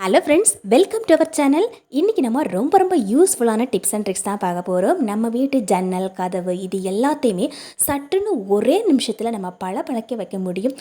Hello friends welcome to our channel இன்றைக்கி நம்ம ரொம்ப ரொம்ப யூஸ்ஃபுல்லான டிப்ஸ் அண்ட் ட்ரிக்ஸ் தான் பார்க்க போகிறோம் நம்ம வீட்டு ஜன்னல் கதவு இது எல்லாத்தையுமே சட்டுன்னு ஒரே நிமிஷத்தில் நம்ம பல பழக்க வைக்க முடியும்.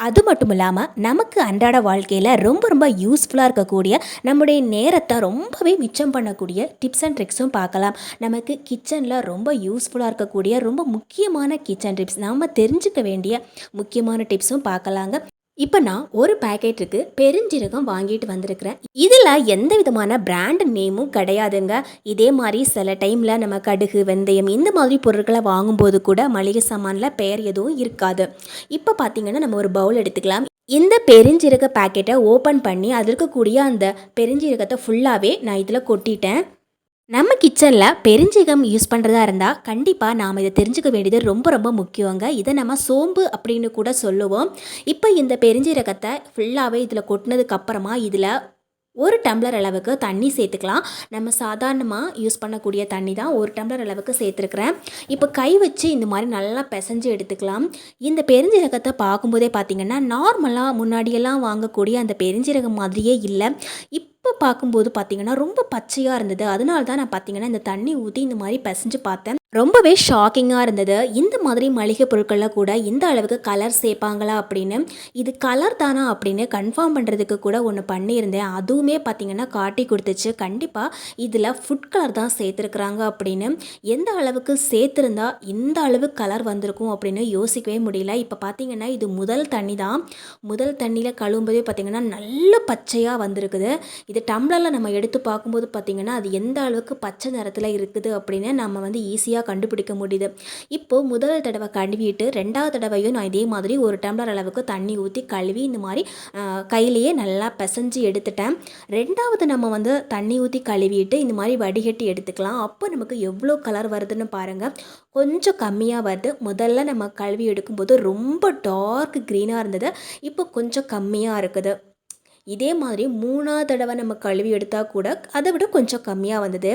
அது மட்டும் இல்லாமல் நமக்கு அன்றாட வாழ்க்கையில் ரொம்ப ரொம்ப யூஸ்ஃபுல்லாக இருக்கக்கூடிய நம்முடைய நேரத்தை ரொம்பவே மிச்சம் பண்ணக்கூடிய டிப்ஸ் அண்ட் ட்ரிக்ஸும் பார்க்கலாம். நமக்கு கிச்சனில் ரொம்ப யூஸ்ஃபுல்லாக இருக்கக்கூடிய ரொம்ப முக்கியமான கிச்சன் டிப்ஸ் நம்ம தெரிஞ்சுக்க வேண்டிய முக்கியமான டிப்ஸும் பார்க்கலாங்க. இப்போ நான் ஒரு பேக்கெட்டுக்கு பெருஞ்சீரகம் வாங்கிட்டு வந்திருக்கிறேன். இதில் எந்த விதமான பிராண்ட் நேமும் கிடையாதுங்க. இதே மாதிரி சில டைமில் நம்ம கடுகு வெந்தயம் இந்த மாதிரி பொருட்களை வாங்கும்போது கூட மளிகை சாமானில் பெயர் எதுவும் இருக்காது. இப்போ பார்த்தீங்கன்னா நம்ம ஒரு பவுல் எடுத்துக்கலாம். இந்த பெருஞ்சீரக பேக்கெட்டை ஓப்பன் பண்ணி அதில் இருக்கக்கூடிய அந்த பெருஞ்சீரகத்தை ஃபுல்லாகவே நான் இதில் கொட்டிட்டேன். நம்ம கிச்சனில் பெருஞ்சீரகம் யூஸ் பண்ணுறதா இருந்தால் கண்டிப்பாக நாம் இதை தெரிஞ்சுக்க வேண்டியது ரொம்ப ரொம்ப முக்கியங்க. இதை நம்ம சோம்பு அப்படின்னு கூட சொல்லுவோம். இப்போ இந்த பெருஞ்சீரகத்தை ஃபுல்லாகவே இதில் கொட்டினதுக்கப்புறமா இதில் ஒரு டம்ளர் அளவுக்கு தண்ணி சேர்த்துக்கலாம். நம்ம சாதாரணமாக யூஸ் பண்ணக்கூடிய தண்ணி தான் ஒரு டம்ளர் அளவுக்கு சேர்த்துருக்குறேன். இப்போ கை வச்சு இந்த மாதிரி நல்லா பிசைஞ்சு எடுத்துக்கலாம். இந்த பெருஞ்சீரகத்தை பார்க்கும்போதே பார்த்திங்கன்னா நார்மலாக முன்னாடியெல்லாம் வாங்கக்கூடிய அந்த பெருஞ்சீரகம் மாதிரியே இல்லை. இப்போ பார்க்கும்போது பார்த்தீங்கன்னா ரொம்ப பச்சையாக இருந்தது. அதனால தான் நான் பார்த்தீங்கன்னா இந்த தண்ணி ஊற்றி இந்த மாதிரி பிசைஞ்சு பார்த்தேன். ரொம்பவே ஷாக்கிங்காக இருந்தது. இந்த மாதிரி மளிகை பொருட்களில் கூட இந்த அளவுக்கு கலர் சேர்ப்பாங்களா அப்படின்னு இது கலர் தானா அப்படின்னு கன்ஃபார்ம் பண்ணுறதுக்கு கூட ஒன்று பண்ணியிருந்தேன். அதுவுமே பார்த்தீங்கன்னா காட்டி கொடுத்துச்சு. கண்டிப்பாக இதில் ஃபுட் கலர் தான் சேர்த்துருக்குறாங்க அப்படின்னு. எந்த அளவுக்கு சேர்த்துருந்தா இந்த அளவு கலர் வந்திருக்கும் அப்படின்னு யோசிக்கவே முடியல. இப்போ பார்த்தீங்கன்னா இது முதல் தண்ணி தான். முதல் தண்ணியில் கழுவும்போதே பார்த்திங்கன்னா நல்ல பச்சையாக வந்திருக்குது. இது டம்ளரில் நம்ம எடுத்து பார்க்கும்போது பார்த்திங்கன்னா அது எந்த அளவுக்கு பச்சை நிறத்தில் இருக்குது அப்படின்னு நம்ம வந்து ஈஸியாக கண்டுபிடிக்க முடியுது. இப்போது முதல் தடவை கழுவிட்டு ரெண்டாவது தடவையும் நான் இதே மாதிரி ஒரு டம்ளர் அளவுக்கு தண்ணி ஊற்றி கழுவி இந்த மாதிரி கையிலேயே நல்லா பிசைஞ்சு எடுத்துட்டேன். ரெண்டாவது நம்ம வந்து தண்ணி ஊற்றி கழுவிட்டு இந்த மாதிரி வடிகட்டி எடுத்துக்கலாம். அப்போ நமக்கு எவ்வளோ கலர் வருதுன்னு பாருங்கள் கொஞ்சம் கம்மியாக வருது. முதல்ல நம்ம கழுவி எடுக்கும்போது ரொம்ப டார்க் க்ரீனாக இருந்தது. இப்போ கொஞ்சம் கம்மியாக இருக்குது. இதே மாதிரி மூணாவது தடவை நம்ம கழுவி எடுத்தால் கூட அதை விட கொஞ்சம் கம்மியாக வந்தது.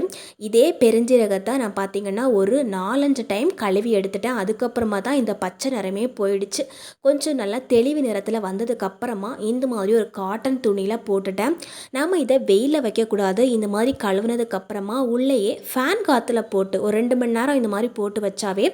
இதே பெருஞ்சீரகத்தை நான் பார்த்தீங்கன்னா ஒரு நாலஞ்சு டைம் கழுவி எடுத்துட்டேன். அதுக்கப்புறமா தான் இந்த பச்சை நிறமே போயிடுச்சு. கொஞ்சம் நல்லா தெளிவு நிறத்தில் வந்ததுக்கப்புறமா இந்த மாதிரி ஒரு காட்டன் துணியில் போட்டுட்டேன். நாம் இதை வெயிலில் வைக்கக்கூடாது. இந்த மாதிரி கழுவுனதுக்கப்புறமா உள்ளேயே ஃபேன் காற்றுல போட்டு ஒரு ரெண்டு மணி நேரம் இந்த மாதிரி போட்டு வச்சாவே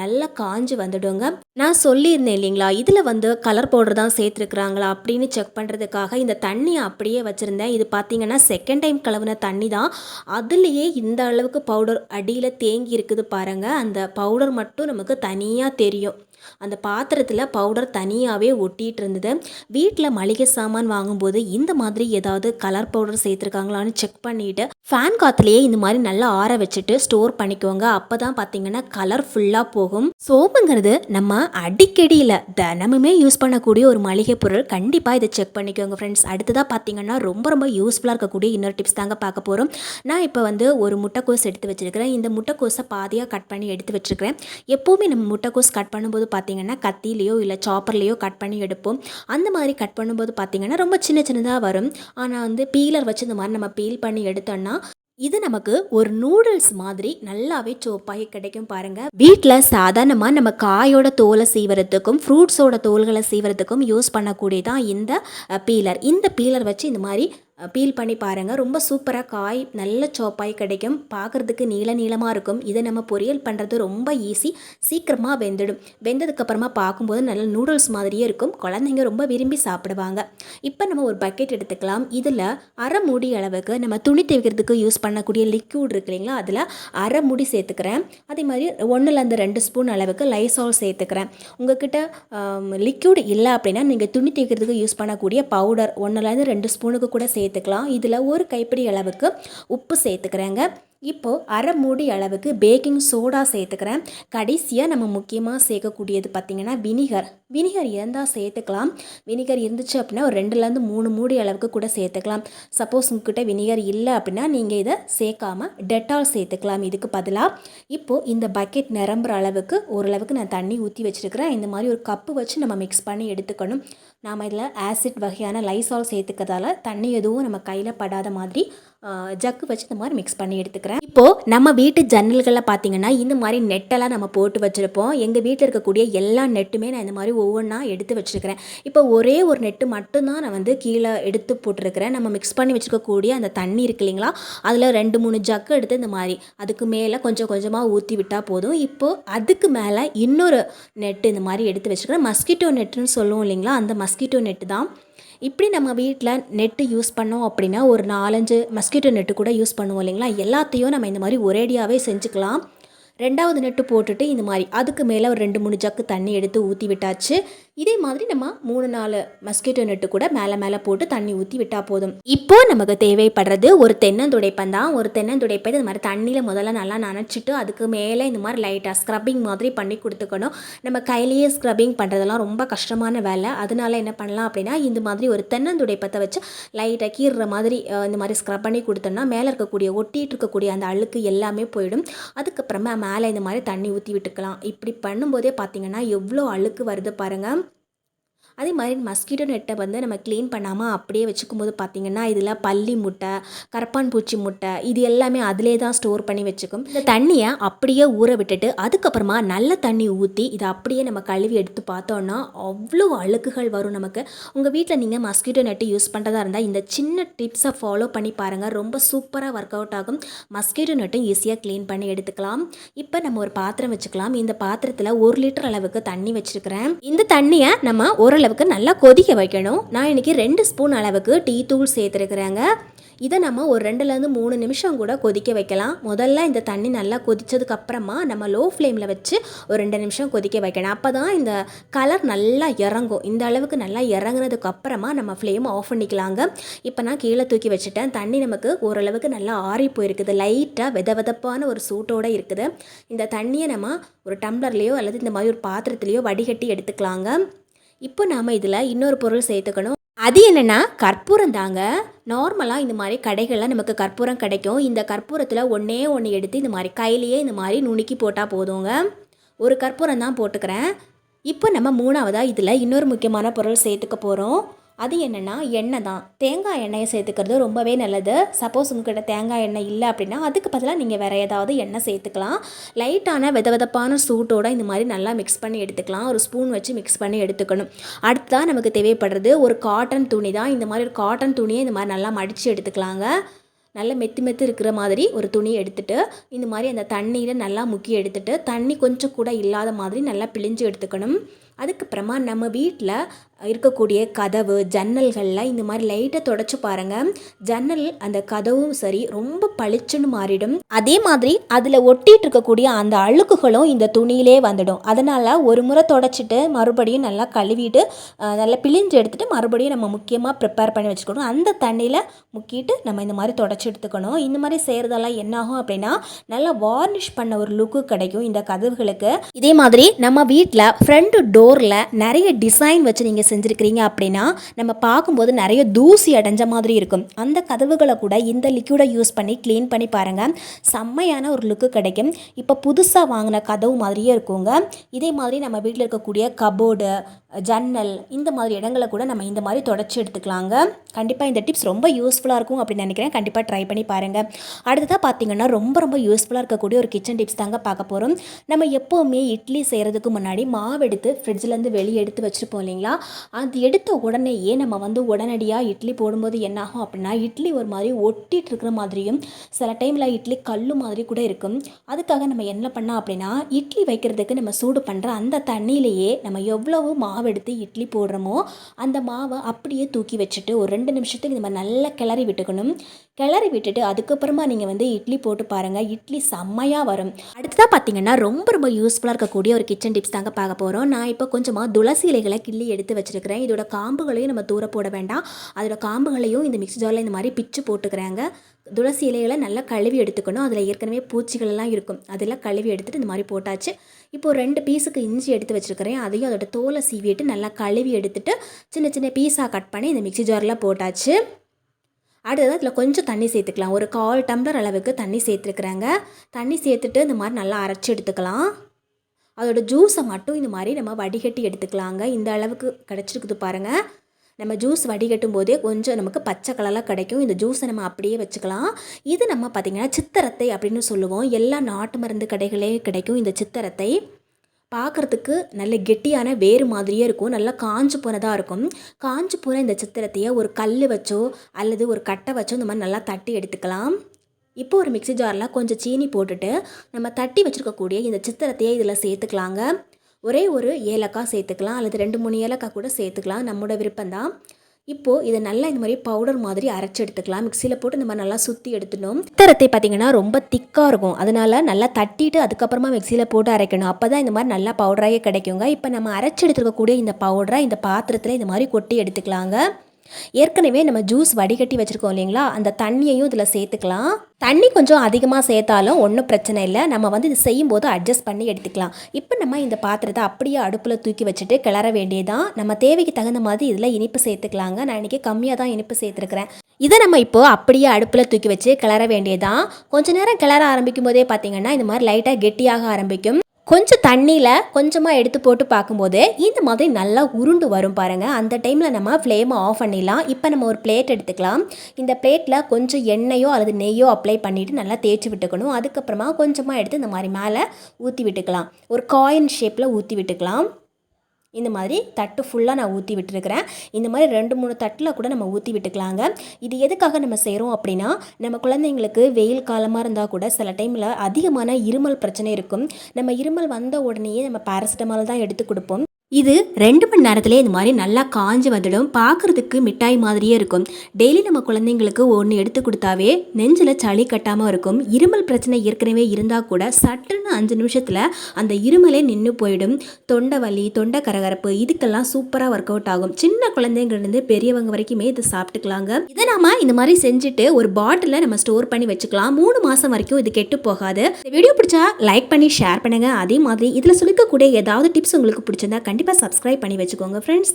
நல்லா காஞ்சு வந்துடுங்க. நான் சொல்லியிருந்தேன் இல்லைங்களா? இதில் வந்து கலர் பவுடர் தான் சேர்த்துருக்குறாங்களா அப்படின்னு செக் பண்ணுறதுக்காக இந்த தண்ணியை அப்படியே வச்சுருந்தேன். இது பார்த்தீங்கன்னா செகண்ட் டைம் கலவுன தண்ணி தான் அதுலேயே இந்த அளவுக்கு பவுடர் அடியில் தேங்கி இருக்குது பாருங்கள் அந்த பவுடர் மட்டும் நமக்கு தனியாக தெரியும். அந்த பாத்திரத்தில் பவுடர் தனியாகவே ஒட்டிகிட்டு இருந்தது வீட்டில் மளிகை சாமான் வாங்கும்போது இந்த மாதிரி ஏதாவது கலர் பவுடர் சேர்த்துருக்காங்களான்னு செக் பண்ணிவிட்டு ஃபேன் காற்றுலேயே இந்த மாதிரி நல்லா ஆற வச்சுட்டு ஸ்டோர் பண்ணிக்கோங்க. அப்போ தான் பார்த்தீங்கன்னா கலர் ஃபுல்லாக போகும். சோப்புங்கிறது நம்ம அடிக்கடியில் தினமுமே யூஸ் பண்ணக்கூடிய ஒரு மளிகை பொருள். கண்டிப்பாக இதை செக் பண்ணிக்கோங்க ஃப்ரெண்ட்ஸ் அடுத்ததாக பார்த்தீங்கன்னா ரொம்ப ரொம்ப யூஸ்ஃபுல்லாக இருக்கக்கூடிய இன்னொரு டிப்ஸ் தாங்க பார்க்க போகிறோம் நான் இப்போ வந்து ஒரு முட்டைக்கோஸ் எடுத்து வச்சிருக்கிறேன். இந்த முட்டைக்கோஸை பாதியாக கட் பண்ணி எடுத்து வச்சிருக்கிறேன். எப்போவுமே நம்ம முட்டைக்கோஸ் கட் பண்ணும்போது பார்த்திங்கன்னா கத்திலேயோ இல்லை சாப்பர்லேயோ கட் பண்ணி எடுப்போம். அந்த மாதிரி கட் பண்ணும்போது பார்த்திங்கன்னா ரொம்ப சின்ன சின்னதாக வரும். ஆனால் வந்து பீலர் வச்சு இந்த மாதிரி நம்ம பீல் பண்ணி எடுத்தோம்னா இது நமக்கு ஒரு நூடுல்ஸ் மாதிரி நல்லாவே சோப்பாகி கிடைக்கும் பாருங்கள் வீட்டில் சாதாரணமாக நம்ம காயோட தோலை சீவறதுக்கும் ஃப்ரூட்ஸோட தோல்களை சீவறதுக்கும் யூஸ் பண்ணக்கூடியதான் இந்த பீலர் இந்த பீலர் வச்சு இந்த மாதிரி பீல் பண்ணி பாருங்கள் ரொம்ப சூப்பராக காய் நல்ல சோப்பாய் கிடைக்கும். பார்க்குறதுக்கு நீள நீளமாக இருக்கும். இதை நம்ம பொரியல் பண்ணுறது ரொம்ப ஈஸி சீக்கிரமாக வெந்துடும். வெந்ததுக்கப்புறமா பார்க்கும்போது நல்ல நூடுல்ஸ் மாதிரியே இருக்கும். குழந்தைங்க ரொம்ப விரும்பி சாப்பிடுவாங்க. இப்போ நம்ம ஒரு பக்கெட் எடுத்துக்கலாம். இதில் அரை முடி அளவுக்கு நம்ம துணி துவைக்கிறதுக்கு யூஸ் பண்ணக்கூடிய லிக்யூட் இருக்கு இல்லைங்களா? அதில் அரை முடி சேர்த்துக்கிறேன். அதே மாதிரி ஒன்றுலேருந்து ரெண்டு ஸ்பூன் அளவுக்கு லைசால் சேர்த்துக்கிறேன். உங்ககிட்ட லிக்யூட் இல்லை அப்படின்னா நீங்கள் துணி துவைக்கிறதுக்கு யூஸ் பண்ணக்கூடிய பவுடர் ஒன்றுலேருந்து ரெண்டு ஸ்பூனுக்கு கூட சேர்த்து சேர்த்துக்கலாம். இதில் ஒரு கைப்பிடி அளவுக்கு உப்பு சேர்த்துக்கிறேங்க. இப்போது அரை மூடி அளவுக்கு பேக்கிங் சோடா சேர்த்துக்கிறேன். கடைசியாக நம்ம முக்கியமாக சேர்க்கக்கூடியது பார்த்திங்கன்னா வினிகர் வினிகர் இருந்தால் சேர்த்துக்கலாம். வினிகர் இருந்துச்சு அப்படின்னா ஒரு ரெண்டுலேருந்து மூணு மூடி அளவுக்கு கூட சேர்த்துக்கலாம். சப்போஸ் உங்ககிட்ட வினிகர் இல்லை அப்படின்னா நீங்கள் இதை சேர்க்காம டெட்டால் சேர்த்துக்கலாம். இதுக்கு பதிலாக இப்போது இந்த பக்கெட் நிரம்புற அளவுக்கு ஓரளவுக்கு நான் தண்ணி ஊற்றி வச்சுருக்கிறேன். இந்த மாதிரி ஒரு கப்பு வச்சு நம்ம மிக்ஸ் பண்ணி எடுத்துக்கணும். நாம் இதில் ஆசிட் வகையான லைசால் சேர்த்துக்கிறதால தண்ணி எதுவும் நம்ம கையில் படாத மாதிரி ஜக்கு வச்சு இந்த மாதிரி மிக்ஸ் பண்ணி எடுத்துக்கிறேன். இப்போது நம்ம வீட்டு ஜன்னல்களில் பார்த்தீங்கன்னா இந்த மாதிரி நெட்டெல்லாம் நம்ம போட்டு வச்சுருப்போம். எங்கள் வீட்டில் இருக்கக்கூடிய எல்லா நெட்டுமே நான் இந்த மாதிரி ஒவ்வொன்றா எடுத்து வச்சுருக்கிறேன். இப்போ ஒரே ஒரு நெட்டு மட்டும்தான் நான் வந்து கீழே எடுத்து போட்டிருக்கிறேன். நம்ம மிக்ஸ் பண்ணி வச்சுருக்கக்கூடிய அந்த தண்ணி இருக்கு இல்லைங்களா? அதில் ரெண்டு மூணு ஜக்கு எடுத்து இந்த மாதிரி அதுக்கு மேலே கொஞ்சம் கொஞ்சமாக ஊற்றி விட்டால் போதும். இப்போது அதுக்கு மேலே இன்னொரு நெட்டு இந்த மாதிரி எடுத்து வச்சுருக்கிறேன். மஸ்கிட்டோ நெட்டுன்னு சொல்லுவோம் இல்லைங்களா? அந்த மஸ்கிட்டோ நெட்டு தான். இப்படி நம்ம வீட்டில் நெட்டு யூஸ் பண்ணோம் அப்படின்னா ஒரு நாலஞ்சு மஸ்கிட்டோ நெட்டு கூட யூஸ் பண்ணுவோம் இல்லைங்களா? எல்லாத்தையும் நம்ம இந்த மாதிரி ஒரேடியாகவே செஞ்சுக்கலாம். ரெண்டாவது நெட்டு போட்டுட்டு இந்த மாதிரி அதுக்கு மேலே ஒரு ரெண்டு மூணு ஜக்கு தண்ணி எடுத்து ஊற்றி விட்டாச்சு. இதே மாதிரி நம்ம மூணு நாலு மஸ்கிட்டோ நெட்டு கூட மேலே மேலே போட்டு தண்ணி ஊற்றி விட்டால் போதும். இப்போ நமக்கு தேவைப்படுறது ஒரு தென்னந்துடைப்பம் தான். ஒரு தென்னந்துடைப்பை இந்த மாதிரி தண்ணியில் முதல்ல நல்லா நனைச்சிட்டு அதுக்கு மேலே இந்த மாதிரி லைட்டாக ஸ்க்ரப்பிங் மாதிரி பண்ணி கொடுத்துக்கணும். நம்ம கையிலேயே ஸ்க்ரப்பிங் பண்ணுறதெல்லாம் ரொம்ப கஷ்டமான வேலை. அதனால என்ன பண்ணலாம் அப்படின்னா இந்த மாதிரி ஒரு தென்னந்துடைப்பத்தை வச்சு லைட்டாக கீறுற மாதிரி இந்த மாதிரி ஸ்க்ரப் பண்ணி கொடுத்தோம்னா மேலே இருக்கக்கூடிய ஒட்டிகிட்டு இருக்கக்கூடிய அந்த அழுக்கு எல்லாமே போயிடும். அதுக்கப்புறமா மேலே இந்த மாதிரி தண்ணி ஊற்றி விட்டுக்கலாம். இப்படி பண்ணும்போதே பார்த்திங்கன்னா எவ்வளோ அழுக்கு வருது பாருங்கள் அதே மாதிரி மஸ்கிட்டோ நெட்டை வந்து நம்ம க்ளீன் பண்ணாமல் அப்படியே வச்சுக்கும் போது பார்த்திங்கன்னா இதில் பல்லி முட்டை கரப்பான் பூச்சி முட்டை இது எல்லாமே அதிலே தான் ஸ்டோர் பண்ணி வச்சுக்கும். இந்த தண்ணியை அப்படியே ஊற விட்டுட்டு அதுக்கப்புறமா நல்ல தண்ணி ஊற்றி இதை அப்படியே நம்ம கழுவி எடுத்து பார்த்தோன்னா அவ்வளோ அழுக்குகள் வரும் நமக்கு. உங்கள் வீட்டில் நீங்கள் மஸ்கிட்டோ நெட்டு யூஸ் பண்ணுறதா இருந்தால் இந்த சின்ன டிப்ஸை ஃபாலோ பண்ணி பாருங்கள் ரொம்ப சூப்பராக ஒர்க் அவுட் ஆகும். மஸ்கிட்டோ நெட்டும் ஈஸியாக க்ளீன் பண்ணி எடுத்துக்கலாம். இப்போ நம்ம ஒரு பாத்திரம் வச்சுக்கலாம். இந்த பாத்திரத்தில் ஒரு லிட்டர் அளவுக்கு தண்ணி வச்சுருக்கிறேன். இந்த தண்ணியை நம்ம அளவுக்கு நல்லா கொதிக்க வைக்கணும். நான் இன்றைக்கி ரெண்டு ஸ்பூன் அளவுக்கு டீ தூள் சேர்த்துருக்குறேங்க. இதை நம்ம ஒரு ரெண்டுலேருந்து மூணு நிமிஷம் கூட கொதிக்க வைக்கலாம். முதல்ல இந்த தண்ணி நல்லா கொதித்ததுக்கப்புறமா நம்ம லோ ஃப்ளேமில் வச்சு ஒரு ரெண்டு நிமிஷம் கொதிக்க வைக்கணும். அப்போ தான் இந்த கலர் நல்லா இறங்கும். இந்த அளவுக்கு நல்லா இறங்குனதுக்கப்புறமா நம்ம ஃப்ளேம் ஆஃப் பண்ணிக்கலாங்க. இப்போ நான் கீழே தூக்கி வச்சுட்டேன். தண்ணி நமக்கு ஓரளவுக்கு நல்லா ஆறி போயிருக்குது. லைட்டாக வித விதப்பான ஒரு சூட்டோடு இருக்குது. இந்த தண்ணியை நம்ம ஒரு டம்ளர்லேயோ அல்லது இந்த மாதிரி ஒரு பாத்திரத்துலேயோ வடிகட்டி எடுத்துக்கலாங்க. இப்போ நாம் இதில் இன்னொரு பொருள் சேர்த்துக்கணும். அது என்னென்னா கற்பூரம் தாங்க. நார்மலாக இந்த மாதிரி கடைகளில் நமக்கு கற்பூரம் கிடைக்கும். இந்த கற்பூரத்தில் ஒன்றே ஒன்று எடுத்து இந்த மாதிரி கையிலேயே இந்த மாதிரி நுணுக்கி போட்டால் போதுங்க. ஒரு கற்பூரம் தான் போட்டுக்கிறேன். இப்போ நம்ம மூணாவதாக இதில் இன்னொரு முக்கியமான பொருள் சேர்த்துக்க போகிறோம் அது என்னென்னா எண்ணெய் தான். தேங்காய் எண்ணெயை சேர்த்துக்கிறது ரொம்பவே நல்லது. சப்போஸ் உங்ககிட்ட தேங்காய் எண்ணெய் இல்லை அப்படின்னா அதுக்கு பதிலாக நீங்கள் வேறு ஏதாவது எண்ணெய் சேர்த்துக்கலாம். லைட்டான வித விதப்பான சூட்டோட இந்த மாதிரி நல்லா மிக்ஸ் பண்ணி எடுத்துக்கலாம். ஒரு ஸ்பூன் வச்சு மிக்ஸ் பண்ணி எடுத்துக்கணும். அடுத்ததாக நமக்கு தேவைப்படுறது ஒரு காட்டன் துணி தான். இந்த மாதிரி ஒரு காட்டன் துணியை இந்த மாதிரி நல்லா மடித்து எடுத்துக்கலாங்க. நல்ல மெத்து மெத்து இருக்கிற மாதிரி ஒரு துணி எடுத்துகிட்டு இந்த மாதிரி அந்த தண்ணியில் நல்லா முக்கி எடுத்துகிட்டு தண்ணி கொஞ்சம் கூட இல்லாத மாதிரி நல்லா பிழிஞ்சு எடுத்துக்கணும். அதுக்கப்புறமா நம்ம வீட்டில் இருக்கக்கூடிய கதவு ஜன்னல்களில் இந்த மாதிரி லைட்டை தொடச்சி பாருங்கள் ஜன்னல் அந்த கதவும் சரி ரொம்ப பளிச்சுன்னு மாறிடும். அதே மாதிரி அதில் ஒட்டிகிட்டு இருக்கக்கூடிய அந்த அழுக்குகளும் இந்த துணியிலே வந்துடும். அதனால் ஒரு முறை தொடச்சிட்டு மறுபடியும் நல்லா கழுவிட்டு நல்லா பிழிஞ்சு எடுத்துட்டு மறுபடியும் நம்ம முக்கியமாக ப்ரிப்பேர் பண்ணி வச்சுக்கணும். அந்த தண்ணியில் முக்கிட்டு நம்ம இந்த மாதிரி தொடச்சி எடுத்துக்கணும். இந்த மாதிரி செய்கிறதெல்லாம் என்னாகும் அப்படின்னா நல்லா வார்னிஷ் பண்ண ஒரு லுக்கு கிடைக்கும் இந்த கதவுகளுக்கு. இதே மாதிரி நம்ம வீட்டில் ஃப்ரண்ட் டோரில் நிறைய டிசைன் வச்சு நீங்கள் செஞ்சுருக்கிறீங்க அப்படின்னா நம்ம பார்க்கும்போது நிறைய தூசி அடைஞ்ச மாதிரி இருக்கும். அந்த கதவுகளை கூட இந்த லிக்யூடை யூஸ் பண்ணி க்ளீன் பண்ணி பாருங்கள் செம்மையான ஒரு லுக்கு கிடைக்கும். இப்போ புதுசாக வாங்கின கதவு மாதிரியே இருக்குங்க. இதே மாதிரி நம்ம வீட்டில் இருக்கக்கூடிய கபோர்டு ஜன்னல் இந்த மாதிரி இடங்களை கூட நம்ம இந்த மாதிரி தொடச்சி எடுத்துக்கலாங்க. கண்டிப்பாக இந்த டிப்ஸ் ரொம்ப யூஸ்ஃபுல்லாக இருக்கும் அப்படின்னு நினைக்கிறேன். கண்டிப்பாக ட்ரை பண்ணி பாருங்கள் அடுத்ததாக பார்த்தீங்கன்னா ரொம்ப ரொம்ப யூஸ்ஃபுல்லாக இருக்கக்கூடிய ஒரு கிச்சன் டிப்ஸ் தாங்க பார்க்க போகிறோம் நம்ம எப்போவுமே இட்லி செய்கிறதுக்கு முன்னாடி மாவு எடுத்து ஃப்ரிட்ஜ்லேருந்து வெளியே எடுத்து வச்சுருப்போம் இல்லைங்களா? அது எடுத்த உடனேயே நம்ம வந்து உடனடியாக இட்லி போடும்போது என்னாகும் அப்படின்னா இட்லி ஒரு மாதிரி ஒட்டிகிட்டு இருக்கிற மாதிரியும் சில டைமில் இட்லி கல்லு மாதிரி கூட இருக்கும். அதுக்காக நம்ம என்ன பண்ணோம் அப்படின்னா இட்லி வைக்கிறதுக்கு நம்ம சூடு பண்ணுற அந்த தண்ணியிலேயே நம்ம எவ்வளவு மாவு எடுத்து இட்லி போடுறோமோ அந்த மாவை அப்படியே தூக்கி வச்சுட்டு ஒரு ரெண்டு நிமிஷத்துக்கு இந்த மாதிரி நல்லா கிளறி விட்டுக்கணும். கிளறி விட்டுட்டு அதுக்கப்புறமா நீங்கள் வந்து இட்லி போட்டு பாருங்கள் இட்லி செம்மையாக வரும். அடுத்ததாக பார்த்தீங்கன்னா ரொம்ப ரொம்ப யூஸ்ஃபுல்லாக இருக்கக்கூடிய ஒரு கிச்சன் டிப்ஸ் தாங்க பார்க்க போகிறோம் நான் இப்போ கொஞ்சமாக துளசி இலைகளை கிள்ளி எடுத்து வச்சுருக்கிறேன். இதோட காம்புகளையும் நம்ம தூர போட வேண்டாம். அதோட காம்புகளையும் இந்த மிக்ஸ் ஜாரில் இந்த மாதிரி பிச்சு போட்டுக்கிறாங்க. துளசி இலைகளை நல்லா கழுவி எடுத்துக்கணும். அதில் ஏற்கனவே பூச்சிகளெல்லாம் இருக்கும். அதெல்லாம் கழுவி எடுத்துகிட்டு இந்த மாதிரி போட்டாச்சு. இப்போ ரெண்டு பீஸுக்கு இஞ்சி எடுத்து வச்சிருக்கிறேன். அதையும் அதோட தோலை சீவிட்டு நல்லா கழுவி எடுத்துகிட்டு சின்ன சின்ன பீஸாக கட் பண்ணி இந்த மிக்ஸி ஜாரில் போட்டாச்சு. அடுத்தது அதில் கொஞ்சம் தண்ணி சேர்த்துக்கலாம். ஒரு கால் டம்ளர் அளவுக்கு தண்ணி சேர்த்துருக்குறாங்க. தண்ணி சேர்த்துட்டு இந்த மாதிரி நல்லா அரைச்சி எடுத்துக்கலாம். அதோட ஜூஸை மட்டும் இந்த மாதிரி நம்ம வடிகட்டி எடுத்துக்கலாங்க. இந்த அளவுக்கு கிடச்சிருக்குது பாருங்கள் நம்ம ஜூஸ் வடிகட்டும் போதே கொஞ்சம் நமக்கு பச்சை கலரில் கிடைக்கும். இந்த ஜூஸை நம்ம அப்படியே வச்சுக்கலாம். இது நம்ம பார்த்திங்கன்னா சித்தரத்தை அப்படின்னு சொல்லுவோம். எல்லா நாட்டு மருந்து கடைகளே கிடைக்கும் இந்த சித்தரத்தை. பார்க்குறதுக்கு நல்ல கெட்டியான வேறு மாதிரியே இருக்கும். நல்லா காஞ்சு போனதாக இருக்கும். காஞ்சு போன இந்த சித்திரத்தையே ஒரு கல் வச்சோ அல்லது ஒரு கட்டை வச்சோ இந்த மாதிரி நல்லா தட்டி எடுத்துக்கலாம். இப்போ ஒரு மிக்ஸி ஜாரில் கொஞ்சம் சீனி போட்டுட்டு நம்ம தட்டி வச்சுருக்கக்கூடிய இந்த சித்திரத்தையே இதில் சேர்த்துக்கலாங்க. ஒரே ஒரு ஏலக்காய் சேர்த்துக்கலாம் அல்லது ரெண்டு மூணு ஏலக்காய் கூட சேர்த்துக்கலாம். நம்மளோட விருப்பம்தான். இப்போது இதை நல்லா இந்த மாதிரி பவுடர் மாதிரி அரைச்சி எடுத்துக்கலாம். மிக்சியில் போட்டு இந்த மாதிரி நல்லா சுற்றி எடுத்துடணும். சித்தரத்தை பார்த்தீங்கன்னா ரொம்ப திக்காக இருக்கும். அதனால் நல்லா தட்டிட்டு அதுக்கப்புறமா மிக்சியில் போட்டு அரைக்கணும். அப்போ தான் இந்த மாதிரி நல்லா பவுடராகவே கிடைக்குங்க. இப்போ நம்ம அரைச்சி எடுத்துருக்கக்கூடிய இந்த பவுடரை இந்த பாத்திரத்தில் இந்த மாதிரி கொட்டி எடுத்துக்கலாங்க. ஏற்கனவே நம்ம ஜூஸ் வடிகட்டி வச்சுருக்கோம் இல்லைங்களா? அந்த தண்ணியையும் இதில் சேர்த்துக்கலாம். தண்ணி கொஞ்சம் அதிகமாக சேர்த்தாலும் ஒன்றும் பிரச்சனை இல்லை. நம்ம வந்து இது செய்யும்போது அட்ஜஸ்ட் பண்ணி எடுத்துக்கலாம். இப்போ நம்ம இந்த பாத்திரத்தை அப்படியே அடுப்பில் தூக்கி வச்சுட்டு கிளற வேண்டியதான் நம்ம தேவைக்கு தகுந்த மாதிரி இதில் இனிப்பு சேர்த்துக்கலாங்க. நான் இன்றைக்கி கம்மியாக தான் இனிப்பு சேர்த்துருக்குறேன். இதை நம்ம இப்போ அப்படியே அடுப்பில் தூக்கி வச்சு கிளற வேண்டியதான் கொஞ்ச நேரம் கிளற ஆரம்பிக்கும் போதே பார்த்தீங்கன்னா இந்த மாதிரி லைட்டாக கெட்டியாக ஆரம்பிக்கும். கொஞ்சம் தண்ணியில் கொஞ்சமாக எடுத்து போட்டு பார்க்கும்போது இந்த மாதிரி நல்லா உருண்டு வரும் பாருங்கள் அந்த டைமில் நம்ம ஃப்ளேமை ஆஃப் பண்ணிடலாம். இப்போ நம்ம ஒரு பிளேட் எடுத்துக்கலாம். இந்த பிளேட்டில் கொஞ்சம் எண்ணெயோ அல்லது நெய்யோ அப்ளை பண்ணிவிட்டு நல்லா தேய்ச்சி விட்டுக்கணும். அதுக்கப்புறமா கொஞ்சமாக எடுத்து இந்த மாதிரி மேலே ஊற்றி விட்டுக்கலாம். ஒரு காயின் ஷேப்பில் ஊற்றி விட்டுக்கலாம். இந்த மாதிரி தட்டு ஃபுல்லாக நான் ஊற்றி விட்டுருக்கிறேன். இந்த மாதிரி ரெண்டு மூணு தட்டில் கூட நம்ம ஊற்றி விட்டுக்கலாங்க. இது எதுக்காக நம்ம செய்கிறோம் அப்படின்னா நம்ம குழந்தைங்களுக்கு வெயில் காலமாக இருந்தால் கூட சில டைமில் அதிகமான இருமல் பிரச்சனை இருக்கும். நம்ம இருமல் வந்த உடனேயே நம்ம பேராசிட்டமால் தான் எடுத்து கொடுப்போம். இது ரெண்டு மணி நேரத்திலே இந்த மாதிரி நல்லா காஞ்சு வந்துடும். பார்க்குறதுக்கு மிட்டாய் மாதிரியே இருக்கும். டெய்லி நம்ம குழந்தைங்களுக்கு ஒன்று எடுத்து கொடுத்தாவே நெஞ்சில் சளி கட்டாமல் இருக்கும். இருமல் பிரச்சனை ஏற்கனவே இருந்தால் கூட சட்டுன்னு அஞ்சு நிமிஷத்தில் அந்த இருமலே நின்று போயிடும். தொண்டை வலி தொண்டை கரகரப்பு இதுக்கெல்லாம் சூப்பராக ஒர்க் அவுட் ஆகும். சின்ன குழந்தைங்கள்லேருந்து பெரியவங்க வரைக்குமே இதை சாப்பிட்டுக்கலாங்க. இதை நாம இந்த மாதிரி செஞ்சுட்டு ஒரு பாட்டிலில் நம்ம ஸ்டோர் பண்ணி வச்சுக்கலாம். மூணு மாதம் வரைக்கும் இது கெட்டு போகாது. வீடியோ பிடிச்சா லைக் பண்ணி ஷேர் பண்ணுங்கள் அதே மாதிரி இதில் சொல்லிக்கக்கூடிய ஏதாவது டிப்ஸ் உங்களுக்கு பிடிச்சிருந்தா கண்டிப்பாக சப்ஸ்கிரைப் பண்ணி வச்சுக்கோங்க ஃப்ரெண்ட்ஸ்